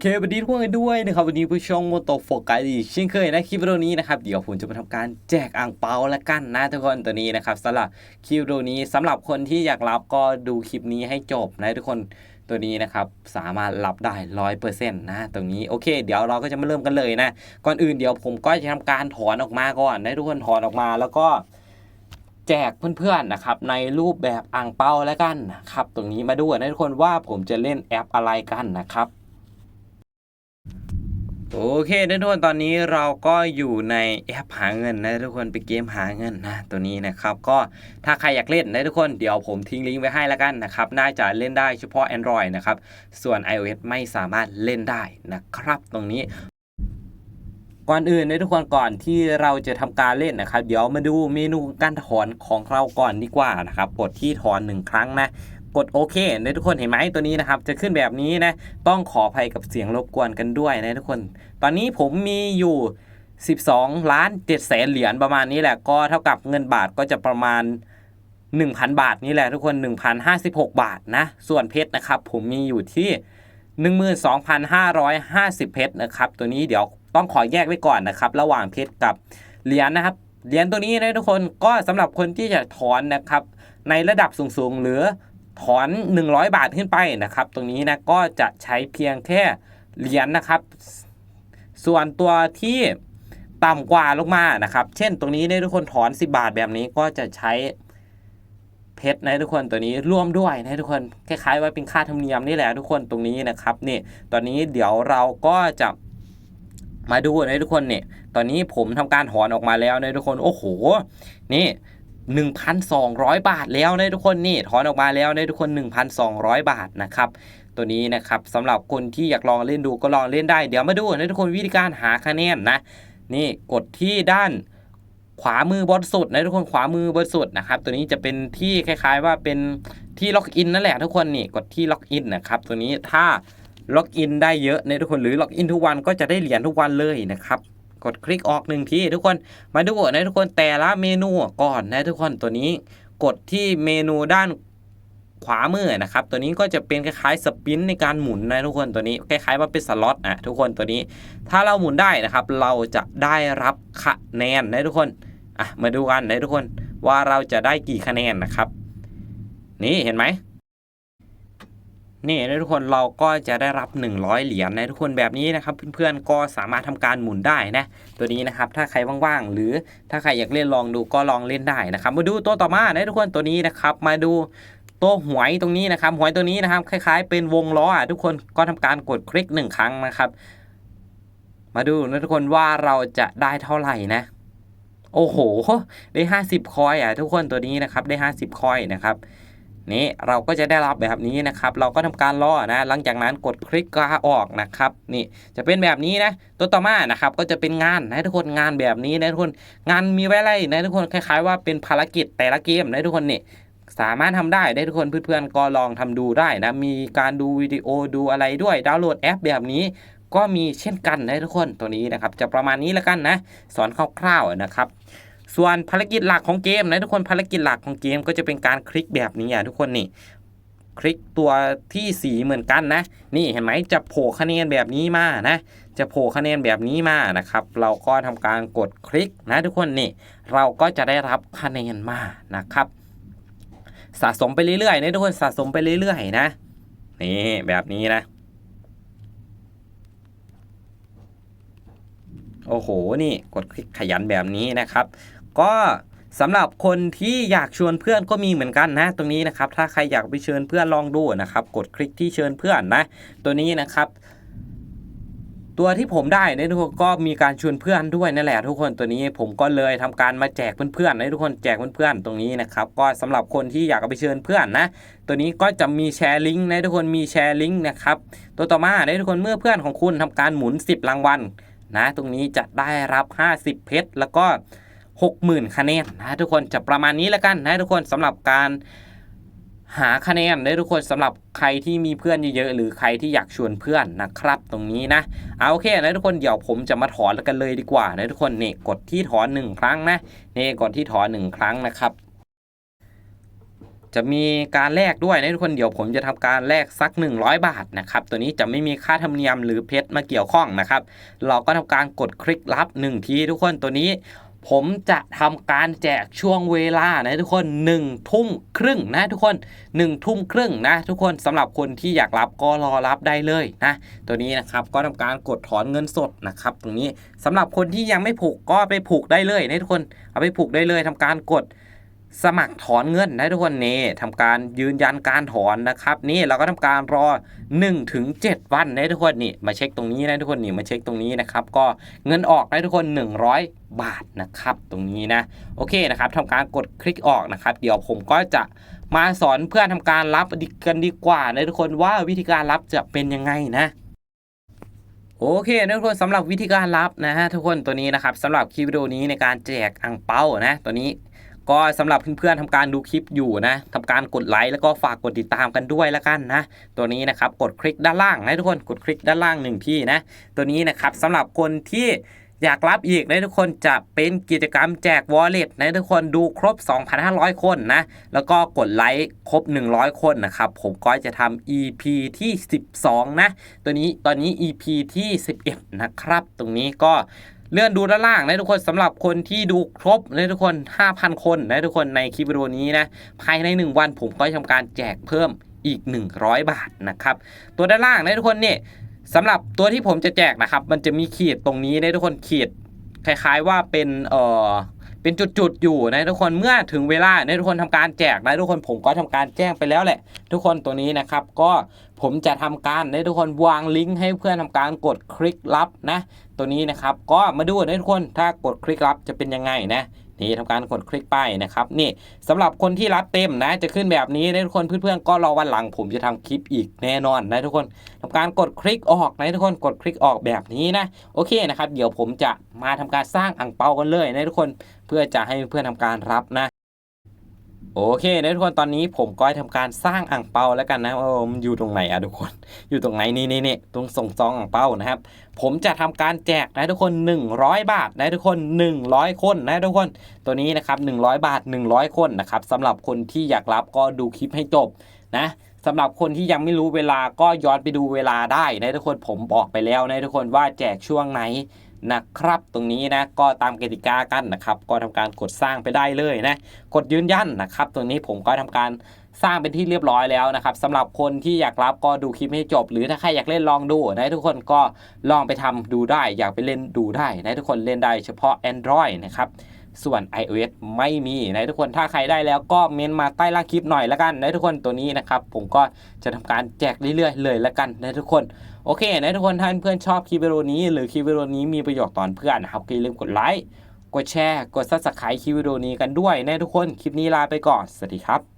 เควันนี้ทุกคนด้วยนะครับวันนี้ผู้ชมโมโตโฟกัสอีกเช่นเคยนะคลิปวิดีโอนี้นะครับเดี๋ยวผมจะมาทำการแจกอ่างเปาและกันนะทุกคนตัวนี้นะครับสำหรับคลิปวิดีโอนี้สำหรับคนที่อยากรับก็ดูคลิปนี้ให้จบนะทุกคนตัวนี้นะครับสามารถรับได้ร้อยเปอร์เซ็นต์นะตรงนี้โอเค เดี๋ยวเราก็จะมาเริ่มกันเลยนะก่อนอื่นเดี๋ยวผมก็จะทำการถอนออกมาก่อนนะทุกคนถอนออกมาแล้วก็แจกเพื่อนๆนะครับในรูปแบบอ่างเปาแล้วกันนะครับตรงนี้มาดูนะทุกคนว่าผมจะเล่นแอปอะไรกันนะครับ โอเคทุกคนตอนนี้เราก็อยู่ในแอปหาเงินนะทุกคนเป็นเกมหาเงินนะตัวนี้นะครับก็ถ้าใครอยากเล่นนะทุกคนเดี๋ยวผมทิ้งลิงก์ไว้ให้แล้วกันนะครับน่าจะเล่นได้เฉพาะ Android นะครับส่วน iOS ไม่สามารถเล่นได้นะครับตรงนี้ก่อนอื่นนะทุกคนก่อนที่เราจะทำการเล่นนะครับ เดี๋ยวมาดูเมนูการถอนของเราก่อนดีกว่านะครับกดที่ถอนหนึ่งครั้งนะ กดโอเคนะทุกคนเห็นไหมตัวนี้นะครับ จะขึ้นแบบนี้นะ ต้องขออภัยกับเสียงรบกวนกันด้วยนะทุกคน ตอนนี้ผมมีอยู่ 12 ล้าน7แสนเหรียญประมาณนี้แหละ ก็เท่ากับเงินบาทก็จะประมาณ 1,000 บาทนี่แหละทุกคน 1,056 บาทนะ ส่วนเพชรนะครับ ผมมีอยู่ที่ 12,550 เพชรนะครับ ตัวนี้เดี๋ยวต้องขอแยกไว้ก่อนนะครับ ระหว่างเพชรกับเหรียญนะครับเหรียญตัวนี้นะทุกคนก็สำหรับคนที่จะถอนนะครับ ในระดับสูงๆ หรือ ถอน 100 บาทขึ้นไปนะครับ ตรงนี้นะก็จะใช้เพียงแค่เหรียญนะครับ ส่วนตัวที่ต่ำกว่าลงมานะครับ เช่นตรงนี้เนี่ยทุกคนถอน 10 บาทแบบนี้ก็จะใช้เพชรนะทุกคนตัวนี้ร่วมด้วยนะทุกคนคล้ายๆว่าเป็นค่าธรรมเนียมนี่แหละทุกคนตรงนี้นะครับนี่ตอนนี้เดี๋ยวเราก็จะมาดูนะทุกคนเนี่ยตอนนี้ผมทำการถอนออกมาแล้วนะทุกคนโอ้โห นี่ 1,200 บาทแล้วนะทุกคนนี่ถอนออกมาแล้วนะทุกคน 1,200 บาทนะครับตัวนี้นะครับสำหรับคนที่อยากลองเล่นดูก็ลองเล่นได้ เดี๋ยวมาดูนะทุกคนวิธีการหาคะแนนนะนี่กดที่ด้านขวามือบนสุดนะทุกคนขวามือบนสุดนะครับตัวนี้จะเป็นที่คล้าย ๆ ว่าเป็นที่ล็อกอินนั่นแหละทุกคนนี่กดที่ล็อกอินนะครับตัวนี้ถ้าล็อกอินได้เยอะนะทุกคนหรือล็อกอินทุกวันก็จะได้เหรียญทุกวันเลยนะครับ กดคลิกออกหนึ่งทีทุกคนมาดูนะทุกคนแต่ละเมนูก่อนนะทุกคนตัวนี้กดที่เมนูด้านขวามือนะครับ ตัวนี้ก็จะเป็นคล้ายๆสปินในการหมุนนะทุกคนตัวนี้คล้ายๆว่าเป็นสล็อตอะทุกคนตัวนี้ ถ้าเราหมุนได้นะครับ เราจะได้รับคะแนนนะทุกคนอะมาดูกันนะทุกคนว่าเราจะได้กี่คะแนนนะครับ นี่เห็นไหม นี่นะทุกคนเราก็จะได้รับ 100 เหรียญนะทุกคนแบบนี้นะครับ เพื่อนๆก็สามารถทำการหมุนได้นะตัวนี้นะครับถ้าใครว่างๆ หรือถ้าใครอยากเล่นลองดูก็ลองเล่นได้นะครับ มาดูตัวต่อมานะทุกคนตัวนี้นะครับ มาดูตัวหวยตรงนี้นะครับหวยตัวนี้นะครับ คล้ายๆ เป็นวงล้ออะทุกคนก็ทำการกดคลิกหนึ่งครั้งนะครับ มาดูนะทุกคนว่าเราจะได้เท่าไหร่นะโอ้โห ได้ 50 คอยอะทุกคนตัวนี้นะครับได้ 50 คอยนะครับ นี่เราก็จะได้รับแบบนี้นะครับ เราก็ทำการล่อนะหลังจากนั้นกดคลิกกาออกนะครับนี่จะเป็นแบบนี้นะตัวต่อมานะครับก็จะเป็นงานนะทุกคนงานแบบนี้นะทุกคนงานมีไว้ไรนะทุกคนคล้ายๆ ว่าเป็นภารกิจแต่ละเกมนะทุกคนนี่สามารถทำได้ได้ทุกคนเพื่อนๆก็ลองทำดูได้นะมีการดูวิดีโอดูอะไรด้วยดาวน์โหลดแอปแบบนี้ก็มีเช่นกันนะทุกคนตัวนี้นะครับ จะประมาณนี้แล้วกันนะ สอนคร่าวๆนะครับ ส่วนภารกิจหลักของเกมนะทุกคนภารกิจหลักของเกมก็จะเป็นการคลิกแบบนี้อะทุกคนนี่คลิกตัวที่สีเหมือนกันนะ นี่เห็นไหมจะโผล่คะแนนแบบนี้มานะ จะโผล่คะแนนแบบนี้มานะครับ เราก็ทำการกดคลิกนะทุกคนนี่เราก็จะได้รับคะแนนมานะครับ สะสมไปเรื่อยๆนะทุกคนสะสมไปเรื่อยๆนะนี่แบบนี้นะโอ้โห นี่กดคลิกขยันแบบนี้นะครับ ก็สำหรับคนที่อยากชวนเพื่อนก็มีเหมือนกันนะ ตรงนี้นะครับถ้าใครอยากไปเชิญเพื่อนลองดูนะครับ กดคลิกที่เชิญเพื่อนนะ ตัวนี้นะครับ ตัวที่ผมได้นี่ยทุกคนก็มีการชวนเพื่อนด้วยนั่นแหละทุกคนตัวนี้ผมก็เลยทำการมาแจกเพื่อนๆนะทุกคนแจกเพื่อนๆตรงนี้นะครับ ก็สำหรับคนที่อยากไปเชิญเพื่อนนะ ตัวนี้ก็จะมีแชร์ลิงก์นะทุกคนมีแชร์ลิงก์นะครับตัวต่อมานะทุกคนเมื่อเพื่อนของคุณทำการหมุน 10 รางวัลนะ ตรงนี้จะได้รับ 50 เพชรแล้วก็ 60,000 คะแนนนะทุกคนจะประมาณนี้แล้วกันนะทุกคนสำหรับการหาคะแนนนะทุกคนสำหรับใครที่มีเพื่อนเยอะๆหรือใครที่อยากชวนเพื่อนนะครับ ตรงนี้นะเอาโอเคนะทุกคนเดี๋ยวผมจะมาถอนกันเลยดีกว่านะทุกคนนี่กดที่ถอนหนึ่งครั้งนะนี่กดที่ถอนหนึ่งครั้งนะครับ จะมีการแลกด้วยนะทุกคนเดี๋ยวผมจะทำการแลกสัก 100 บาทนะครับตัวนี้จะไม่มีค่าธรรมเนียมหรือเพชรมาเกี่ยวข้องนะครับ เราก็ทำการกดคลิกรับ1ทีทุกคนตัวนี้ ผมจะทำการแจกช่วงเวลานะทุกคน1ทุ่มครึ่งนะทุกคน1ทุ่มครึ่งนะทุกคนสำหรับคนที่อยากรับก็รอรับได้เลยนะตัวนี้นะครับก็ทำการกดถอนเงินสดนะครับตรงนี้สำหรับคนที่ยังไม่ผูกก็ไปผูกได้เลยนะทุกคนเอาไปผูกได้เลยทำการกด สมัครถอนเงินนะทุกคนนี่ทำการยืนยันการถอนนะครับ นี่เราก็ทำการรอ1ถึง7วันนะทุกคนนี่มาเช็คตรงนี้นะทุกคนนี่มาเช็คตรงนี้นะครับ ก็เงินออกนะทุกคน 100 บาทนะครับ ตรงนี้นะโอเคนะครับทำการกดคลิกออกนะครับ เดี๋ยวผมก็จะมาสอนเพื่อนทำการรับกันดีกว่านะทุกคนว่าวิธีการรับจะเป็นยังไงนะโอเคทุกคนสำหรับวิธีการรับนะฮะทุกคนตัวนี้นะครับสำหรับคลิปวิดีโอนี้ในการแจกอ่งเป้านะตัวนี้ ก็สำหรับเพื่อนๆทำการดูคลิปอยู่นะทำการกดไลค์แล้วก็ฝากกดติดตามกันด้วยแล้วกันนะ ตัวนี้นะครับกดคลิกด้านล่างนะทุกคนกดคลิกด้านล่างหนึ่งที่นะ ตัวนี้นะครับสำหรับคนที่อยากรับอีกนะทุกคนจะเป็นกิจกรรมแจก wallet นะทุกคนดูครบ 2,500 คนนะ แล้วก็กดไลค์ครบ 100 คนนะครับ ผมก็จะทำ EP ที่ 12 นะ ตัวนี้ตอนนี้ EP ที่ 11 นะครับ ตรงนี้ก็ เลื่อนดูด้านล่างนะทุกคนสำหรับคนที่ดูครบนะทุกคน 5,000 คนนะทุกคนในคลิปวิดีโอนี้นะภายใน 1 วันผมก็จะทำการแจกเพิ่มอีก 100 บาทนะครับ ตัวด้านล่างนะทุกคนเนี่ยสำหรับตัวที่ผมจะแจกนะครับ มันจะมีขีดตรงนี้นะทุกคนขีดคล้ายๆว่าเป็นเอ่อ เป็นจุดๆอยู่นะทุกคนเมื่อถึงเวลานะทุกคนทำการแจกนะทุกคนผมก็ทำการแจ้งไปแล้วแหละ ทุกคนตัวนี้นะครับก็ผมจะทำการนะทุกคนวางลิงก์ให้เพื่อนทำการกดคลิกรับนะ ตัวนี้นะครับก็มาดูนะทุกคนถ้ากดคลิกรับจะเป็นยังไงนะ นี่ทำการกดคลิกไปนะครับนี่สำหรับคนที่รับเต็มนะจะขึ้นแบบนี้นะทุกคนเพื่อนๆก็รอวันหลังผมจะทำคลิปอีกแน่นอนนะทุกคนทำการกดคลิกออกนะทุกคนกดคลิกออกแบบนี้นะโอเคนะครับเดี๋ยวผมจะมาทำการสร้างอ่างเปากันเลยนะทุกคนเพื่อจะให้เพื่อนทำการรับนะ โอเคนะทุกคนตอนนี้ผมก็ทำการสร้างอ่างเปาแล้วกันนะว่ามันอยู่ตรงไหนอะทุกคน อยู่ตรงไหนนี่นี่นี่ตรงส่งซองอ่างเปานะครับ ผมจะทำการแจกนะทุกคน 100 บาทนะทุกคน 100 คนนะทุกคน ตัวนี้นะครับ100 บาท 100 คนนะครับสำหรับคนที่อยากรับก็ดูคลิปให้จบนะสำหรับคนที่ยังไม่รู้เวลาก็ย้อนไปดูเวลาได้นะทุกคนผมบอกไปแล้วนะทุกคนว่าแจกช่วงไหน นะครับ ตรงนี้นะก็ตามกติกากันนะครับ ก็ทำการกดสร้างไปได้เลยนะกดยืนยันนะครับ ตรงนี้ผมก็ทำการสร้างเป็นที่เรียบร้อยแล้วนะครับสำหรับคนที่อยากรับก็ดูคลิปให้จบ หรือถ้าใครอยากเล่นลองดูนะทุกคนก็ลองไปทำดูได้ อยากไปเล่นดูได้นะทุกคนเล่นได้เฉพาะ Android นะครับ ส่วน iOS ไม่มีนะทุกคนถ้าใครได้แล้วก็เมนมาใต้ล่างคลิปหน่อยละกันนะทุกคนตัวนี้นะครับผมก็จะทำการแจกเรื่อยๆเลยละกันนะทุกคนโอเคนะทุกคนท่านเพื่อนชอบคลิปวิดีโอนี้ หรือคลิปวิดีโอนี้มีประโยชน์ตอนเพื่อนนะครับก็อย่าลืมกดไลค์กดแชร์ กดซับสไครต์คลิปวิดีโอนี้กันด้วยนะทุกคนคลิปนี้ลาไปก่อนสวัสดีครับ